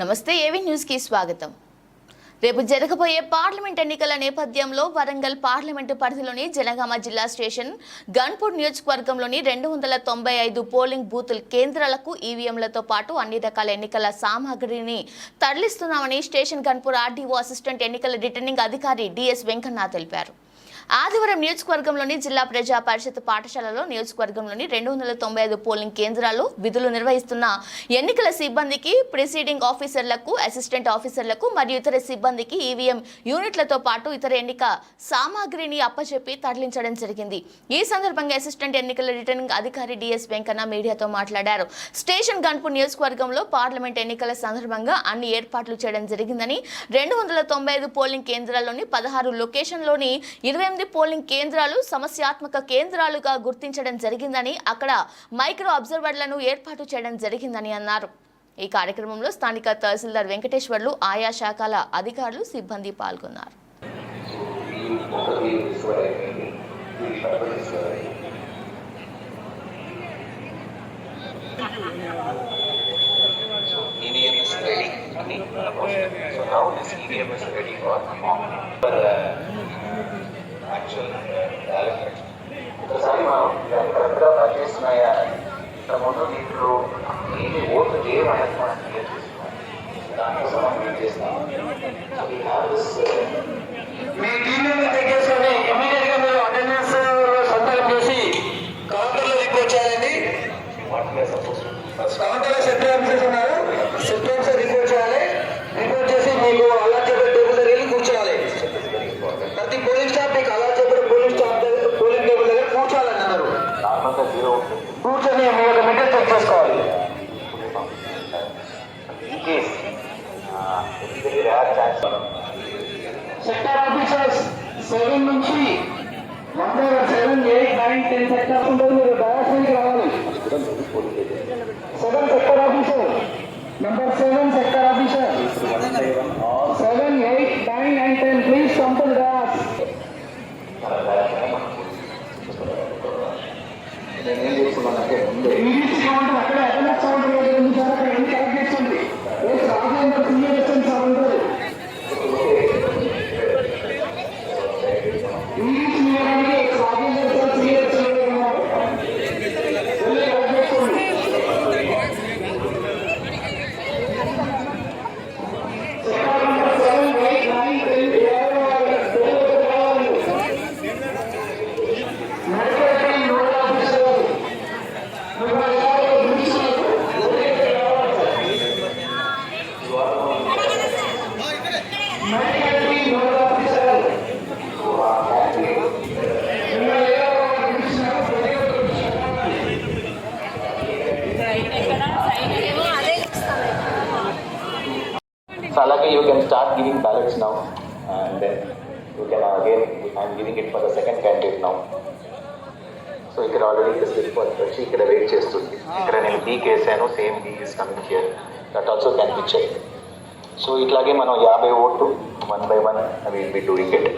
నమస్తే ఏవి న్యూస్కి స్వాగతం. రేపు జరగబోయే పార్లమెంట్ ఎన్నికల నేపథ్యంలో వరంగల్ పార్లమెంటు పరిధిలోని జనగామ జిల్లా స్టేషన్ గన్పూర్ నియోజకవర్గంలోని రెండు వందల తొంభై ఐదు పోలింగ్ బూతుల కేంద్రాలకు ఈవీఎంలతో పాటు అన్ని రకాల ఎన్నికల సామాగ్రిని తరలిస్తున్నామని స్టేషన్ గన్పూర్ ఆర్డీఓ అసిస్టెంట్ ఎన్నికల రిటర్నింగ్ అధికారి డిఎస్ వెంకన్న తెలిపారు. ఆదివారం నియోజకవర్గంలోని జిల్లా ప్రజా పరిషత్ పాఠశాలలో నియోజకవర్గంలోని రెండు వందల తొంభై ఐదు పోలింగ్ కేంద్రాలు విధులు నిర్వహిస్తున్న ఎన్నికల సిబ్బందికి ప్రిసీడింగ్ ఆఫీసర్లకు అసిస్టెంట్ ఆఫీసర్లకు మరియు ఇతర సిబ్బందికి ఈవీఎం యూనిట్లతో పాటు ఇతర ఎన్నిక సామాగ్రిని అప్పచెప్పి తరలించడం జరిగింది. ఈ సందర్భంగా అసిస్టెంట్ ఎన్నికల రిటర్నింగ్ అధికారి డిఎస్ వెంకన్న మీడియాతో మాట్లాడారు. స్టేషన్ గన్పూర్ నియోజకవర్గంలో పార్లమెంట్ ఎన్నికల సందర్భంగా అన్ని ఏర్పాట్లు చేయడం జరిగిందని రెండు వందల తొంభై ఐదు పోలింగ్ కేంద్రాల్లోని పదహారు లొకేషన్లోని ఇరవై ఎనిమిది పోలింగ్ కేంద్రాలు సమస్యాత్మక కేంద్రాలుగా గుర్తించడం జరిగిందని అక్కడ మైక్రో అబ్జర్వర్లను ఏర్పాటు చేయడం జరిగిందని అన్నారు ఈ కార్యక్రమంలో స్థానిక తహసీల్దార్ వెంకటేశ్వర్లు ఆయా శాఖల అధికారులు సిబ్బంది పాల్గొన్నారు EVM is ready. So now this EVM is ready for for uh. ఒకసారి మనం కరెక్ట్గా పనిచేస్తున్నాయా ఇక్కడ ముందు దీంట్లో ఏది ఓటు చేయమనేది మనం క్లియర్ చేసుకోవాలి దానికోసం మనం ఏం చేస్తాం దిస్ మీ టీం మెంబర్ దగ్గర ఇమీడియట్గా మీరు అటెండెన్స్ సంతకం చేసి కౌంటర్లో రిపోర్ట్ చేయాలండి కౌంటర్లో set officers sector officers seven నుంచి one seven eight nine ten sectors ఉంటుంది మీరు డయాస్కి రావాలి seven sector officer number seven sector officer seven eight nine nine ten please come to dais నేనేం చేస్తున్నానంటే ముందే ఇంగ్లీష్ కౌంటర్ అక్కడ అటెండెన్స్ కౌంటర్ దగ్గర ఉంది సార్ అక్కడ ఎన్ని కలెక్ట్ చేసుకోండి ఏ రాజేంద్ర సీనియర్ వచ్చాను సార్ ఉంటారు ఇంగ్లీష్ మీడియానికి రాజేంద్ర సార్ సీనియర్ వచ్చారు ఉన్నారు వెళ్ళి కలెక్ట్ చేసుకోండి sector number seven eight nine ten ఎవరు వాళ్ళు మెడికల్ నోడల్ ఆఫీసర్ మిమ్మల్ని ఎవరో పిలిచినప్పుడు ఊరికే రావాలి medical you can start giving ballots now and then you can uh, again I'm giving it for the second candidate now. So ఇక్కడ already slip వచ్చి ఇక్కడ వెయిట్ చేస్తుంది ఇక్కడ నేను B కేసాను same B is coming here that also can so ఇట్లాగే మనం యాభై ఓట్లు one by one will be doing it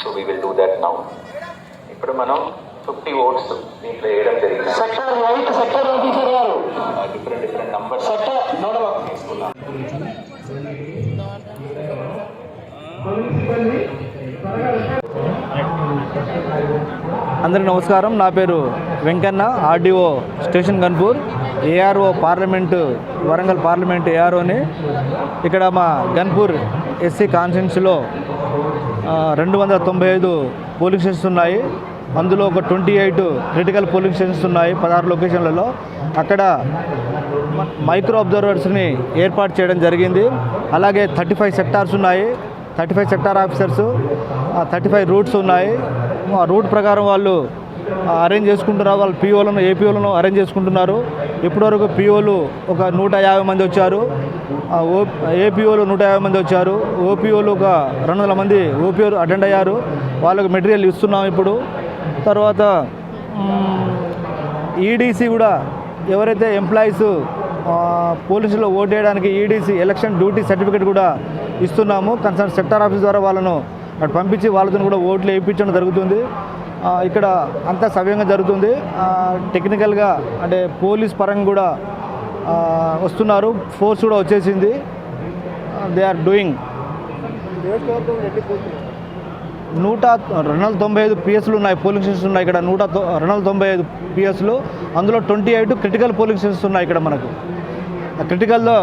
so we will do that now ఇప్పుడు మనం ఫిఫ్టీ ఓట్స్ దీంట్లో వేయడం జరిగింది. సెక్టర్ ఎయిట్ సెక్టర్ ఆఫీసర్ గారు. డిఫరెంట్ డిఫరెంట్ నంబర్స్ సెక్టర్ తీసుకున్నాం అందరికీ నమస్కారం. నా పేరు Venkanna RDO Station Ghanpur. ARO parliament Warangal parliament ఏఆర్ఓని ఇక్కడ మా గన్పూర్ ఎస్సీ కాన్స్టిట్యున్సీలో రెండు వందల తొంభై ఐదు పోలింగ్ స్టేషన్స్ ఉన్నాయి. అందులో ఒక twenty eight critical polling stations ఉన్నాయి పదహారు లొకేషన్లలో. అక్కడ మైక్రో అబ్జర్వర్స్ని ఏర్పాటు చేయడం జరిగింది. అలాగే థర్టీ ఫైవ్ సెక్టార్స్ ఉన్నాయి. Thirty five sector officers thirty five routes ఉన్నాయి. ఆ రూట్ ప్రకారం వాళ్ళు అరేంజ్ చేసుకుంటున్నారు. వాళ్ళు పీఓలను ఏపీఓలను అరేంజ్ చేసుకుంటున్నారు. ఇప్పటివరకు పీఓలు ఒక నూట యాభై మంది వచ్చారు. ఓ ఏపీఓలు నూట యాభై మంది వచ్చారు. ఓపీఓలు ఒక రెండు వందల మంది ఓపీఓలు అటెండ్ అయ్యారు. వాళ్ళకు మెటీరియల్ ఇస్తున్నాం ఇప్పుడు. తర్వాత ఈడీసీ కూడా ఎవరైతే ఎంప్లాయీస్ పోలీసులో ఓటు వేయడానికి ఈడీసీ ఎలక్షన్ డ్యూటీ సర్టిఫికేట్ కూడా ఇస్తున్నాము. కన్సర్న్ సెక్టార్ ఆఫీస్ ద్వారా వాళ్ళను అటు పంపించి వాళ్ళతో కూడా ఓట్లు వేయించడం జరుగుతుంది. ఇక్కడ అంతా సవ్యంగా జరుగుతుంది. టెక్నికల్గా అంటే పోలీస్ పరంగా కూడా వస్తున్నారు. ఫోర్స్ కూడా వచ్చేసింది. దే ఆర్ డూయింగ్ నూట రెండు వందల తొంభై ఐదు పిఎస్లు ఉన్నాయి. పోలింగ్ స్టేషన్స్ ఉన్నాయి ఇక్కడ. నూట రెండు వందల తొంభై ఐదు పిఎస్లు. అందులో twenty eight critical polling stations ఉన్నాయి ఇక్కడ మనకు. ఆ క్రిటికల్లో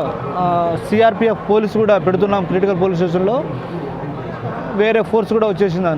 సిఆర్పిఎఫ్ పోలీస్ కూడా పెడుతున్నాం క్రిటికల్ పోలీస్ స్టేషన్లో. వేరే ఫోర్స్ కూడా వచ్చేసింది